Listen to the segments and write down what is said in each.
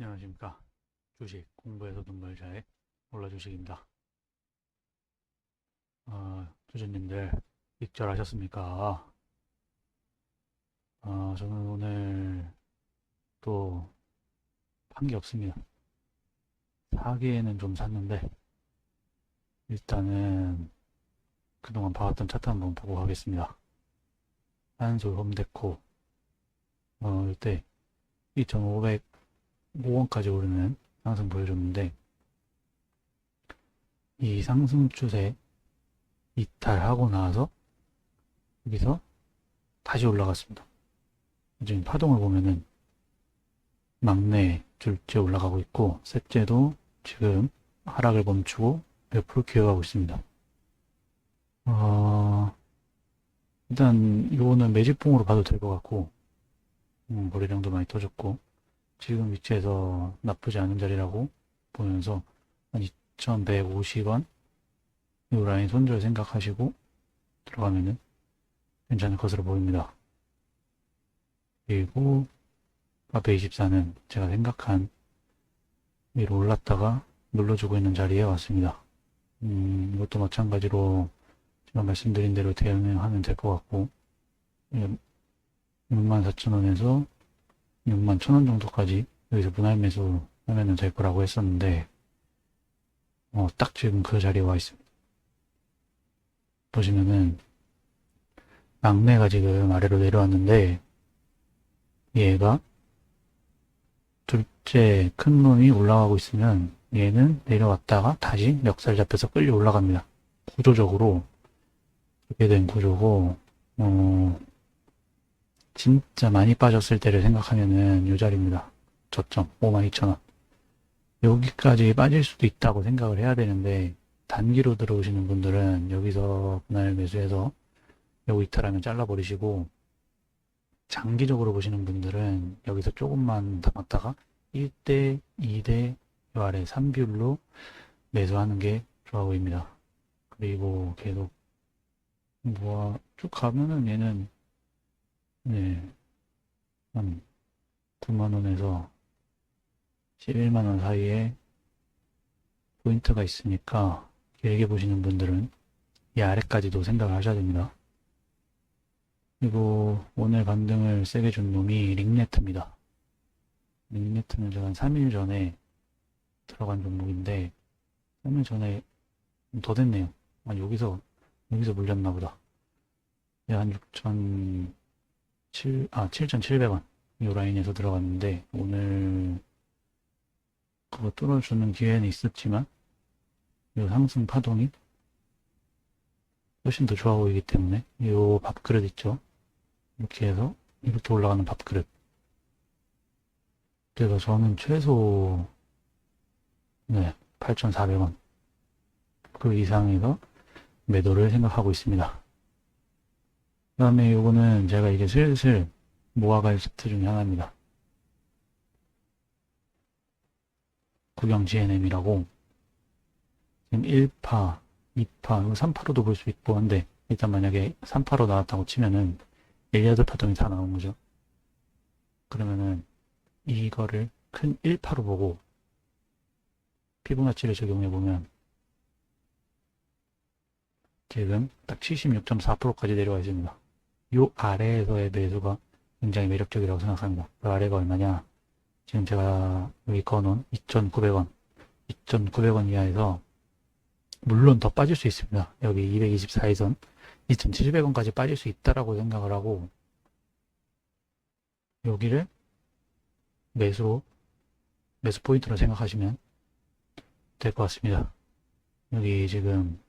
안녕하십니까. 주식 공부해서 돈 벌자의 올라주식입니다. 어, 주주님들 익절하셨습니까? 어, 저는 오늘 또 판 게 없습니다. 사기에는 좀 샀는데 일단은 그동안 봐왔던 차트 한번 보고 가겠습니다. 한솔 홈데코 어, 이때 2,505원까지 오르는 상승 보여줬는데 이 상승 추세 이탈하고 나서 여기서 다시 올라갔습니다. 지금 파동을 보면은 막내 둘째 올라가고 있고 셋째도 지금 하락을 멈추고 옆으로 기어가고 있습니다. 어, 일단 이거는 매집봉으로 봐도 될 것 같고 음, 거래량도 많이 터졌고 지금 위치에서 나쁘지 않은 자리라고 보면서 한 2150원 이 라인 손절 생각하시고 들어가면은 괜찮을 것으로 보입니다. 그리고 앞에 24는 제가 생각한 위로 올랐다가 눌러주고 있는 자리에 왔습니다. 음, 이것도 마찬가지로 제가 말씀드린 대로 대응하면 될 것 같고 64,000원에서 61,000원 정도까지 여기서 분할 매수 하면 될 거라고 했었는데 어, 딱 지금 그 자리에 와 있습니다. 보시면은 막내가 지금 아래로 내려왔는데 얘가 둘째 큰 놈이 올라가고 있으면 얘는 내려왔다가 다시 멱살 잡혀서 끌려 올라갑니다. 구조적으로 그렇게 된 구조고 어, 진짜 많이 빠졌을 때를 생각하면은 이 자리입니다. 저점 52,000원. 여기까지 빠질 수도 있다고 생각을 해야 되는데 단기로 들어오시는 분들은 여기서 분할 매수해서 요거 이탈하면 잘라버리시고 장기적으로 보시는 분들은 여기서 조금만 담았다가 1대, 2대, 요 아래 3비율로 매수하는 게 좋아 보입니다. 그리고 계속 뭐쭉 가면은 얘는 네, 한 9만원에서 11만원 사이에 포인트가 있으니까 길게 보시는 분들은 이 아래까지도 생각을 하셔야 됩니다. 그리고 오늘 반등을 세게 준 놈이 링네트입니다. 링네트는 제가 한 3일 전에 들어간 종목인데 3일 전에 더 됐네요. 아, 여기서 여기서 물렸나 보다. 예, 한 6천 7, 아, 7,700원. 이 라인에서 들어갔는데, 오늘, 그거 뚫어주는 기회는 있었지만, 이 상승 파동이 훨씬 더 좋아 보이기 때문에, 이 밥그릇 있죠? 이렇게 해서, 이렇게 올라가는 밥그릇. 그래서 저는 최소, 네, 8,400원. 그 이상에서 매도를 생각하고 있습니다. 그 다음에 요거는 제가 이제 슬슬 모아갈 차트 중에 하나입니다. 구경 GNM이라고 지금 1파, 2파, 3파로도 볼 수 있고 한데 일단 만약에 3파로 나왔다고 치면은 1야드 파동이 다 나온 거죠. 그러면은 이거를 큰 1파로 보고 피보나치를 적용해 보면 지금 딱 76.4%까지 내려와 있습니다. 요 아래에서의 매수가 굉장히 매력적이라고 생각합니다. 그 아래가 얼마냐? 지금 제가 여기 거놓은 2,900원, 2,900원 이하에서 물론 더 빠질 수 있습니다. 여기 224에선 2,700원까지 빠질 수 있다라고 생각을 하고 여기를 매수로 매수 포인트로 생각하시면 될 것 같습니다. 여기 지금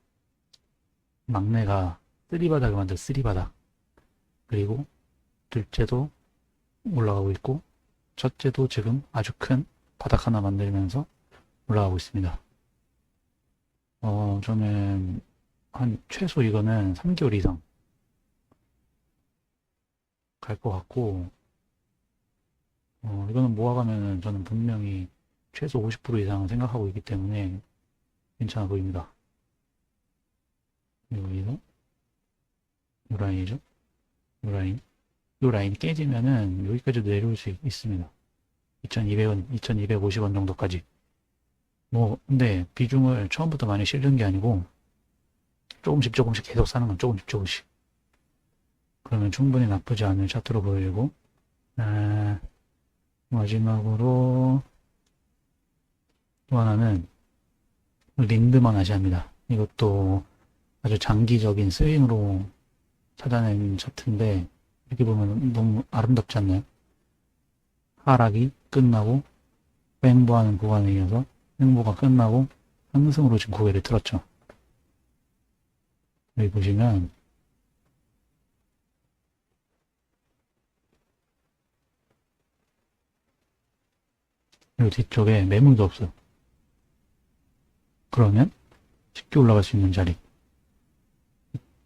막내가 쓰리바닥을 만들 쓰리바닥 그리고 둘째도 올라가고 있고 첫째도 지금 아주 큰 바닥 하나 만들면서 올라가고 있습니다. 어, 저는 한 최소 이거는 3개월 이상 갈 것 같고 어, 이거는 모아가면은 저는 분명히 최소 50% 이상은 생각하고 있기 때문에 괜찮아 보입니다. 여기서 이 라인이죠. 이 라인. 이 라인 깨지면은 여기까지도 내려올 수 있습니다. 2200원, 2250원 정도까지. 뭐, 근데 비중을 처음부터 많이 실는 게 아니고, 조금씩 조금씩 계속 사는 건 조금씩 조금씩. 그러면 충분히 나쁘지 않은 차트로 보여지고, 아, 마지막으로, 또 하나는, 린드먼 아시아입니다. 이것도 아주 장기적인 스윙으로 찾아낸 차트인데, 이렇게 보면 너무 아름답지 않나요? 하락이 끝나고, 횡보하는 구간에 이어서, 횡보가 끝나고, 상승으로 지금 고개를 틀었죠. 여기 보시면, 여기 뒤쪽에 매물도 없어요. 그러면 쉽게 올라갈 수 있는 자리.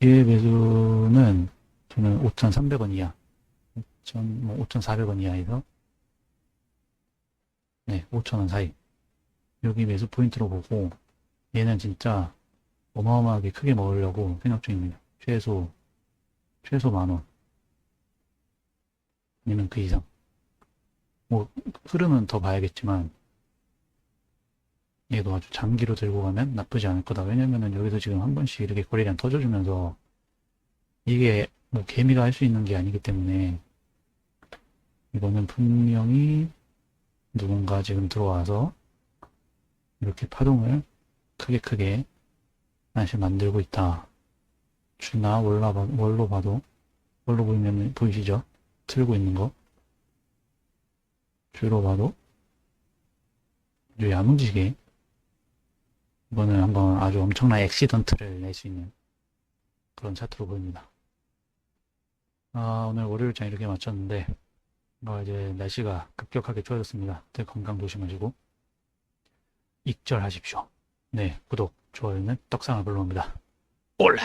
얘 매수는 저는 5,300원 이하, 5,000, 뭐 5,400원 이하에서 네, 5,000원 사이. 여기 매수 포인트로 보고 얘는 진짜 어마어마하게 크게 먹으려고 생각 중입니다. 최소 최소 만 원. 아니면 그 이상. 뭐 흐름은 더 봐야겠지만 얘도 아주 장기로 들고 가면 나쁘지 않을 거다. 왜냐면은 여기서 지금 한 번씩 이렇게 거래량 터져주면서 이게 뭐 개미가 할 수 있는 게 아니기 때문에 이거는 분명히 누군가 지금 들어와서 이렇게 파동을 크게 크게 하나씩 만들고 있다. 주나 월로, 봐- 월로 봐도 월로 보이면 보이시죠? 틀고 있는 거. 주로 봐도 아주 야무지게 이거는 한번 아주 엄청난 엑시던트를 낼 수 있는 그런 차트로 보입니다. 아, 오늘 월요일장 이렇게 마쳤는데 어, 이제 날씨가 급격하게 추워졌습니다. 늘 건강 조심하시고 익절하십시오. 네, 구독, 좋아요는 떡상을 불러옵니다. 올레!